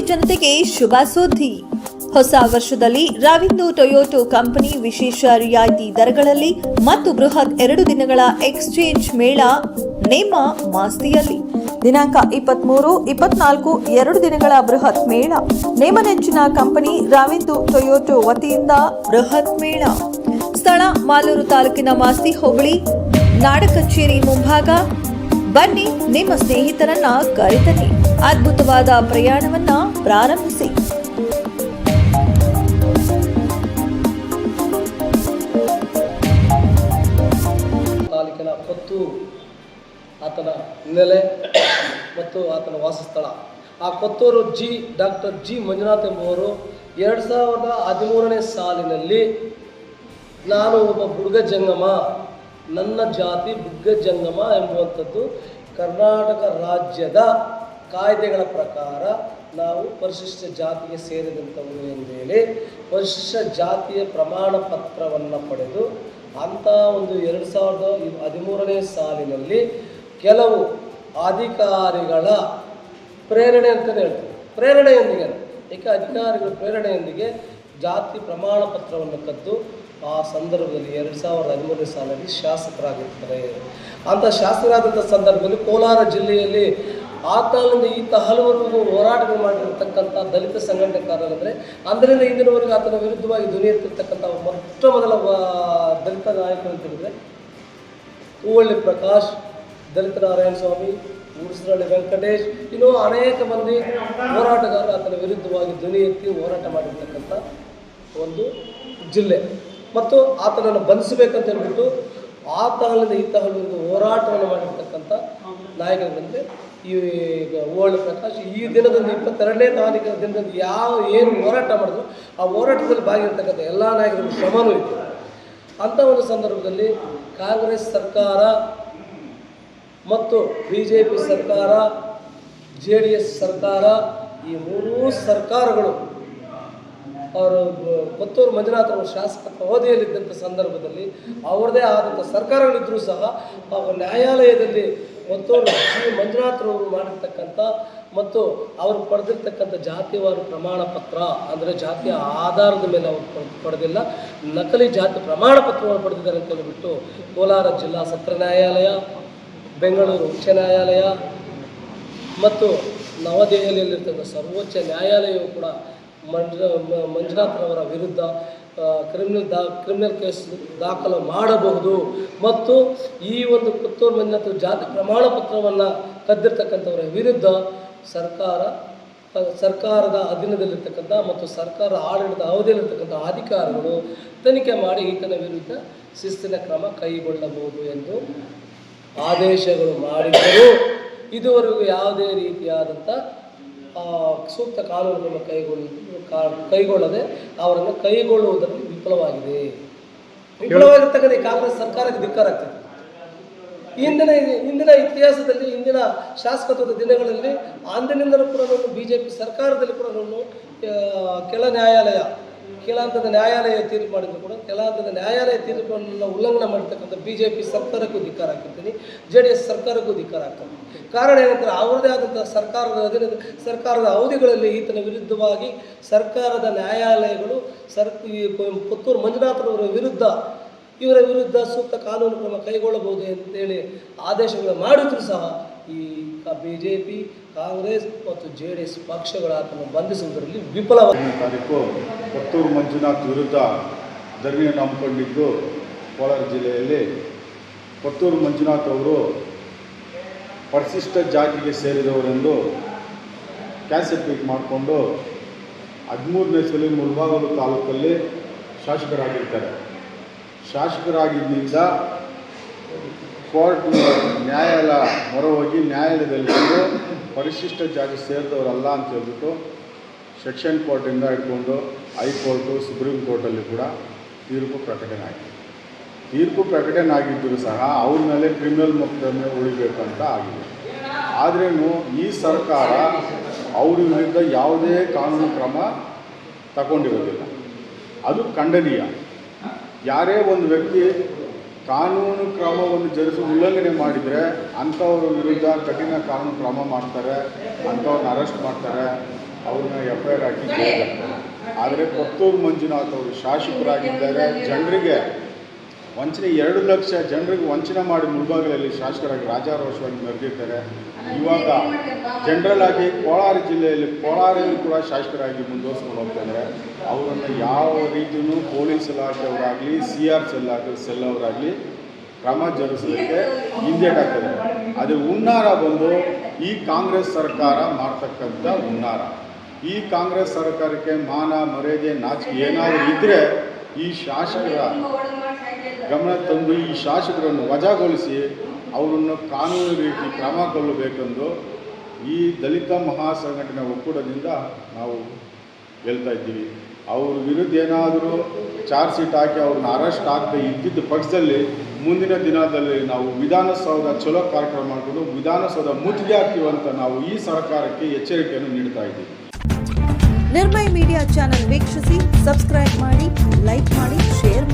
ಜನತೆಗೆ ಶುಭ ಸುದ್ದಿ. ಹೊಸ ವರ್ಷದಲ್ಲಿ ರವಿಂದು ಟೊಯೋಟೋ ಕಂಪನಿ ವಿಶೇಷ ರಿಯಾಯಿತಿ ದರಗಳಲ್ಲಿ ಮತ್ತು ಬೃಹತ್ ಎರಡು ದಿನಗಳ ಎಕ್ಸ್ಚೇಂಜ್ ಮೇಳ ನೇಮ ಮಾಸ್ತಿಯಲ್ಲಿ. ದಿನಾಂಕ ಇಪ್ಪತ್ಮೂರು, ಇಪ್ಪತ್ನಾಲ್ಕು, ಎರಡು ದಿನಗಳ ಬೃಹತ್ ಮೇಳ ನೇಮನೆಂಚಿನ ಕಂಪನಿ ರವಿಂದು ಟೊಯೋಟೋ ವತಿಯಿಂದ ಬೃಹತ್ ಮೇಳ. ಸ್ಥಳ ಮಾಲೂರು ತಾಲೂಕಿನ ಮಾಸ್ತಿ ಹೋಬಳಿ ನಾಡ ಕಚೇರಿ ಮುಂಭಾಗ. ಬನ್ನಿ ನಿಮ್ಮ ಸ್ನೇಹಿತರನ್ನ ಕರೆತನ್ನಿ. ಅದ್ಭುತವಾದ ಪ್ರಯಾಣವನ್ನ ಪ್ರಾರಂಭಿಸಿ. ತಾಲೂಕಿನ ಕೊತ್ತು ಆತನ ನೆಲೆ ಮತ್ತು ಆತನ ವಾಸಸ್ಥಳ. ಆ Kothur G, doctor G Manjunath ಎಂಬುವರು ಎರಡು ಸಾವಿರದ ಹದಿಮೂರನೇ ಸಾಲಿನಲ್ಲಿ ನಾನು ಒಬ್ಬ ಬುಡ್ಗ ಜಂಗಮ, ನನ್ನ ಜಾತಿ ಬುಡ್ಗ ಜಂಗಮ ಎಂಬುವಂಥದ್ದು ಕರ್ನಾಟಕ ರಾಜ್ಯದ ಕಾಯ್ದೆಗಳ ಪ್ರಕಾರ ನಾವು ಪರಿಶಿಷ್ಟ ಜಾತಿಗೆ ಸೇರಿದಂಥವರು ಎಂದೇಳಿ ಪರಿಶಿಷ್ಟ ಜಾತಿಯ ಪ್ರಮಾಣ ಪತ್ರವನ್ನು ಪಡೆದು ಅಂಥ ಒಂದು ಎರಡು ಸಾವಿರದ ಹದಿಮೂರನೇ ಸಾಲಿನಲ್ಲಿ ಕೆಲವು ಅಧಿಕಾರಿಗಳ ಪ್ರೇರಣೆ ಅಂತಲೇ ಹೇಳ್ತೀವಿ. ಪ್ರೇರಣೆಯೊಂದಿಗೆ ಏಕೆ ಅಧಿಕಾರಿಗಳ ಪ್ರೇರಣೆಯೊಂದಿಗೆ ಜಾತಿ ಪ್ರಮಾಣ ಪತ್ರವನ್ನು ಕದ್ದು ಆ ಸಂದರ್ಭದಲ್ಲಿ ಎರಡು ಸಾವಿರದ ಹದಿಮೂರನೇ ಸಾಲಲ್ಲಿ ಶಾಸಕರಾಗಿರ್ತಾರೆ. ಅಂಥ ಶಾಸಕರಾದಂಥ ಸಂದರ್ಭದಲ್ಲಿ ಕೋಲಾರ ಜಿಲ್ಲೆಯಲ್ಲಿ ಆ ಕಾಲದಿಂದ ಈತ ಹಲವರು ಹೋರಾಟಗಳು ಮಾಡಿರ್ತಕ್ಕಂಥ ದಲಿತ ಸಂಘಟನೆಕಾರರಂದರೆ ಅಂದರಿಂದ ಇಂದಿನವರೆಗೆ ಆತನ ವಿರುದ್ಧವಾಗಿ ಧ್ವನಿ ಎತ್ತಿರ್ತಕ್ಕಂಥ ಮೊಟ್ಟ ಮೊದಲ ದಲಿತ ನಾಯಕರು ಅಂತ ಹೇಳಿದ್ರೆ, ಹೂವಳ್ಳಿ ಪ್ರಕಾಶ್, ದಲಿತ ನಾರಾಯಣ ಸ್ವಾಮಿ, ಉರ್ಸರಳ್ಳಿ ವೆಂಕಟೇಶ್, ಇನ್ನೂ ಅನೇಕ ಮಂದಿ ಹೋರಾಟಗಾರರು ಆತನ ವಿರುದ್ಧವಾಗಿ ಧ್ವನಿ ಎತ್ತಿ ಹೋರಾಟ ಮಾಡಿರ್ತಕ್ಕಂಥ ಒಂದು ಜಿಲ್ಲೆ. ಮತ್ತು ಆತನನ್ನು ಬಂಧಿಸಬೇಕಂತ ಹೇಳ್ಬಿಟ್ಟು ಆ ತಾಳಿಂದ ಈ ಒಂದು ಹೋರಾಟವನ್ನು ಮಾಡಿರ್ತಕ್ಕಂಥ ನಾಯಕರಂತೆ ಈಗ ಓಲ್ಡ್ ಪ್ರಕಾಶ್ ಈ ದಿನದಂದು ಇಪ್ಪತ್ತೆರಡನೇ ತಾರೀಕಿನ ದಿನದಲ್ಲಿ ಯಾವ ಏನು ಹೋರಾಟ ಮಾಡಿದ್ರು, ಆ ಹೋರಾಟದಲ್ಲಿ ಭಾಗಿರ್ತಕ್ಕಂಥ ಎಲ್ಲ ನಾಯಕರು ಶ್ರಮನೂ ಇತ್ತು. ಅಂಥ ಒಂದು ಸಂದರ್ಭದಲ್ಲಿ ಕಾಂಗ್ರೆಸ್ ಸರ್ಕಾರ ಮತ್ತು ಬಿ ಜೆ ಪಿ ಸರ್ಕಾರ, ಜೆ ಡಿ ಎಸ್ ಸರ್ಕಾರ, ಈ ಮೂರೂ ಸರ್ಕಾರಗಳು ಅವರು ಕೊತ್ತೂರು ಮಂಜುನಾಥ್ ಅವರು ಶಾಸಕ ಅವಧಿಯಲ್ಲಿದ್ದಂಥ ಸಂದರ್ಭದಲ್ಲಿ ಅವರದೇ ಆದಂಥ ಸರ್ಕಾರಗಳಿದ್ದರೂ ಸಹ ಅವರು ನ್ಯಾಯಾಲಯದಲ್ಲಿ ಕೊತ್ತೂರು ಶ್ರೀ ಮಂಜುನಾಥ್ರವರು ಮಾಡಿರ್ತಕ್ಕಂಥ ಮತ್ತು ಅವರು ಪಡೆದಿರ್ತಕ್ಕಂಥ ಜಾತಿವಾರು ಪ್ರಮಾಣ ಪತ್ರ, ಅಂದರೆ ಜಾತಿಯ ಆಧಾರದ ಮೇಲೆ ಅವರು ಪಡೆದಿಲ್ಲ. ನಕಲಿ ಜಾತಿ ಪ್ರಮಾಣ ಪತ್ರವನ್ನು ಪಡೆದಿದ್ದಾರೆ ಅಂತ ಹೇಳಿಬಿಟ್ಟು ಕೋಲಾರ ಜಿಲ್ಲಾ ಸತ್ರ ನ್ಯಾಯಾಲಯ, ಬೆಂಗಳೂರು ಉಚ್ಚ ನ್ಯಾಯಾಲಯ ಮತ್ತು ನವದೆಹಲಿಯಲ್ಲಿರ್ತಕ್ಕಂಥ ಸರ್ವೋಚ್ಚ ನ್ಯಾಯಾಲಯವು ಕೂಡ ಮಂಜು ಮಂಜುನಾಥ್ರವರ ವಿರುದ್ಧ ಕ್ರಿಮಿನಲ್ ದಾ ಕ್ರಿಮಿನಲ್ ಕೇಸ್ ದಾಖಲು ಮಾಡಬಹುದು. ಮತ್ತು ಈ ಒಂದು ಪುತ್ತೂರು ಮಂಜುನಾಥ್ ಜಾತಿ ಪ್ರಮಾಣ ಪತ್ರವನ್ನು ಕದ್ದಿರ್ತಕ್ಕಂಥವರ ವಿರುದ್ಧ ಸರ್ಕಾರ ಸರ್ಕಾರದ ಅಧೀನದಲ್ಲಿರ್ತಕ್ಕಂಥ ಮತ್ತು ಸರ್ಕಾರ ಆಡಳಿತ ಅವಧಿಯಲ್ಲಿರ್ತಕ್ಕಂಥ ಅಧಿಕಾರಿಗಳು ತನಿಖೆ ಮಾಡಿ ಈತನ ವಿರುದ್ಧ ಶಿಸ್ತಿನ ಕ್ರಮ ಕೈಗೊಳ್ಳಬಹುದು ಎಂದು ಆದೇಶಗಳು ಮಾಡಿದರು ಇದುವರೆಗೂ ಯಾವುದೇ ರೀತಿಯಾದಂಥ ಸೂಕ್ತ ಕಾನೂನುಗಳನ್ನು ಕೈಗೊಳ್ಳ ಕೈಗೊಳ್ಳದೆ ಅವರನ್ನು ಕೈಗೊಳ್ಳುವುದರಲ್ಲಿ ವಿಫಲವಾಗಿದೆ. ವಿಫಲವಾಗಿರ್ತಕ್ಕಂಥ ಈ ಕಾಂಗ್ರೆಸ್ ಸರ್ಕಾರಕ್ಕೆ ಧಿಕ್ಕಾರ ಆಗ್ತದೆ. ಇಂದಿನ ಇಂದಿನ ಇತಿಹಾಸದಲ್ಲಿ, ಇಂದಿನ ಶಾಸಕತ್ವದ ದಿನಗಳಲ್ಲಿ ಅಂದಿನಿಂದಲೂ ಕೂಡ ಬಿ ಜೆ ಪಿ ಸರ್ಕಾರದಲ್ಲಿ ಕೂಡ ಕೆಳ ನ್ಯಾಯಾಲಯ ಕೆಳ ಹಂತದ ನ್ಯಾಯಾಲಯ ತೀರ್ಪು ಮಾಡಿದ್ರು ಕೂಡ ಕೆಳ ಹಂತದ ನ್ಯಾಯಾಲಯ ತೀರ್ಪನ್ನು ಉಲ್ಲಂಘನೆ ಮಾಡ್ತಕ್ಕಂಥ ಬಿ ಜೆ ಪಿ ಸರ್ಕಾರಕ್ಕೂ ಧಿಕ್ಕಾರ ಹಾಕಿರ್ತೀನಿ ಜೆ ಡಿ ಎಸ್ ಸರ್ಕಾರಕ್ಕೂ ಧಿಕ್ಕಾರ ಆಗ್ತದೆ ಕಾರಣ ಏನಂದ್ರೆ ಅವರದೇ ಆದಂಥ ಸರ್ಕಾರದ ಅಧೀನದ ಸರ್ಕಾರದ ಅವಧಿಗಳಲ್ಲಿ ಈತನ ವಿರುದ್ಧವಾಗಿ ಸರ್ಕಾರದ ನ್ಯಾಯಾಲಯಗಳು ಸರ್ ಪುತ್ತೂರು ಮಂಜುನಾಥರವರ ವಿರುದ್ಧ ಇವರ ವಿರುದ್ಧ ಸೂಕ್ತ ಕಾನೂನು ಕ್ರಮ ಕೈಗೊಳ್ಳಬಹುದು ಅಂತೇಳಿ ಆದೇಶಗಳು ಮಾಡಿದ್ರು ಸಹ ಈ ಬಿ ಜೆ ಪಿ ಕಾಂಗ್ರೆಸ್ ಮತ್ತು ಜೆ ಡಿ ಎಸ್ ಪಕ್ಷಗಳ ಆತನ್ನು ಬಂಧಿಸುವುದರಲ್ಲಿ ಹತ್ತನೇ ತಾರೀಕು ಪುತ್ತೂರು ಮಂಜುನಾಥ್ ವಿರುದ್ಧ ಧರಣಿಯನ್ನು ಹಮ್ಮಿಕೊಂಡಿದ್ದು ಕೋಲಾರ ಜಿಲ್ಲೆಯಲ್ಲಿ. ಪತ್ತೂರು ಮಂಜುನಾಥ್ ಅವರು ಪರಿಶಿಷ್ಟ ಜಾತಿಗೆ ಸೇರಿದವರೆಂದು ಕ್ಯಾನ್ಸರ್ ಟ್ರೀಟ್ ಮಾಡಿಕೊಂಡು ಹದಿಮೂರನೇ ಸಲ ಮುಳಬಾಗಲು ತಾಲೂಕಲ್ಲಿ ಶಾಸಕರಾಗಿರ್ತಾರೆ. ಶಾಸಕರಾಗಿದ್ದರಿಂದ ಕೋರ್ಟ್ ನ್ಯಾಯಾಲಯ ಹೊರ ಹೋಗಿ ನ್ಯಾಯಾಲಯದಲ್ಲಿ ಬಂದು ಪರಿಶಿಷ್ಟ ಜಾತಿ ಸೇರಿದವರಲ್ಲ ಅಂತ ಹೇಳ್ಬಿಟ್ಟು ಸೆಕ್ಷನ್ ಕೋರ್ಟಿಂದ ಇಟ್ಕೊಂಡು ಹೈಕೋರ್ಟು, ಸುಪ್ರೀಂ ಕೋರ್ಟಲ್ಲಿ ಕೂಡ ತೀರ್ಪು ಪ್ರಕಟಣೆ ಆಗಿದೆ. ತೀರ್ಪು ಪ್ರಕಟಣೆ ಆಗಿದ್ದರೂ ಸಹ ಅವ್ರ ಮೇಲೆ ಕ್ರಿಮಿನಲ್ ಮೊಕದ್ದಮೆ ಉಳಿಬೇಕು ಅಂತ ಆಗಿದೆ. ಆದ್ರೂ ಈ ಸರ್ಕಾರ ಅವ್ರ ವಿರುದ್ಧ ಯಾವುದೇ ಕಾನೂನು ಕ್ರಮ ತಗೊಂಡಿರೋದಿಲ್ಲ. ಅದು ಖಂಡನೀಯ. ಯಾರೇ ಒಂದು ವ್ಯಕ್ತಿ ಕಾನೂನು ಕ್ರಮವನ್ನು ಜರುಗಿಸಿ ಉಲ್ಲಂಘನೆ ಮಾಡಿದರೆ ಅಂಥವ್ರ ವಿರುದ್ಧ ಕಠಿಣ ಕಾನೂನು ಕ್ರಮ ಮಾಡ್ತಾರೆ ಅಂಥವ್ರನ್ನ ಅರೆಸ್ಟ್ ಮಾಡ್ತಾರೆ, ಅವ್ರನ್ನ ಎಫ್ ಐ ಆರ್ ಹಾಕಿ ಆದರೆ ಕೊತ್ತೂರು ಮಂಜುನಾಥ್ ಅವರು ಶಾಸಕರಾಗಿದ್ದಾರೆ, ಜನರಿಗೆ ವಂಚನೆ ಎರಡು ಲಕ್ಷ ಜನರಿಗೆ ವಂಚನೆ ಮಾಡಿ ಮುಳ್ಬಾಗಿಲಲ್ಲಿ ಶಾಸಕರಾಗಿ ರಾಜಾರೋಷವಾಗಿ ಮೆರೆದಿರ್ತಾರೆ ಇವಾಗ ಜನರಲ್ ಆಗಿ ಕೋಲಾರ ಜಿಲ್ಲೆಯಲ್ಲಿ ಕೋಲಾರಲ್ಲಿ ಕೂಡ ಶಾಸಕರಾಗಿ ಮುಂದುವರ್ಸ್ಕೊಂಡು ಹೋಗ್ತಾರೆ ಅವರನ್ನು ಯಾವ ರೀತಿಯೂ ಪೊಲೀಸ್ ಇಲಾಖೆಯವರಾಗಲಿ, ಸಿ ಆರ್ ಸೆಲ್ ಸೆಲ್ ಅವರಾಗಲಿ ಕ್ರಮ ಜರುಗಿಸಲಿಕ್ಕೆ ಹಿಂದೇಟಾಗ್ತದೆ ಅದು ಹುನ್ನಾರ ಬಂದು ಈ ಕಾಂಗ್ರೆಸ್ ಸರ್ಕಾರ ಮಾಡ್ತಕ್ಕಂಥ ಹುನ್ನಾರ. ಈ ಕಾಂಗ್ರೆಸ್ ಸರ್ಕಾರಕ್ಕೆ ಮಾನ, ಮರ್ಯಾದೆ, ನಾಚಿಕೆ ಏನಾದರೂ ಇದ್ದರೆ ಈ ಶಾಸಕರ ಗಮನ ತಂದು ಈ ಶಾಸಕರನ್ನು ವಜಾಗೊಳಿಸಿ ಅವರನ್ನು ಕಾನೂನು ರೀತಿ ಕ್ರಮ ಕೊಲ್ಲಬೇಕೆಂದು ಈ ದಲಿತ ಮಹಾಸಂಘಟನೆ ಒಕ್ಕೂಟದಿಂದ ನಾವು ಹೇಳ್ತಾ ಇದ್ದೀವಿ. ಅವ್ರ ವಿರುದ್ಧ ಏನಾದರೂ ಚಾರ್ಜ್ ಶೀಟ್ ಹಾಕಿ ಅವ್ರನ್ನ ಅರೆಸ್ಟ್ ಆಗದೆ ಇದ್ದಿದ್ದ ಪಕ್ಷದಲ್ಲಿ ಮುಂದಿನ ದಿನದಲ್ಲಿ ನಾವು ವಿಧಾನಸೌಧ ಚಲೋ ಕಾರ್ಯಕ್ರಮ ಮಾಡಿಕೊಂಡು ವಿಧಾನಸೌಧ ಮುತ್ತಿಗೆ ಹಾಕ್ತೀವಿ ಅಂತ ನಾವು ಈ ಸರ್ಕಾರಕ್ಕೆ ಎಚ್ಚರಿಕೆಯನ್ನು ನೀಡ್ತಾ ಇದ್ದೀವಿ. ನಿರ್ಮಯ ಮೀಡಿಯಾ ಚಾನೆಲ್ ವೀಕ್ಷಿಸಿ ಸಬ್ಸ್ಕ್ರೈಬ್ ಮಾಡಿ ಲೈಕ್ ಮಾಡಿ ಶೇರ್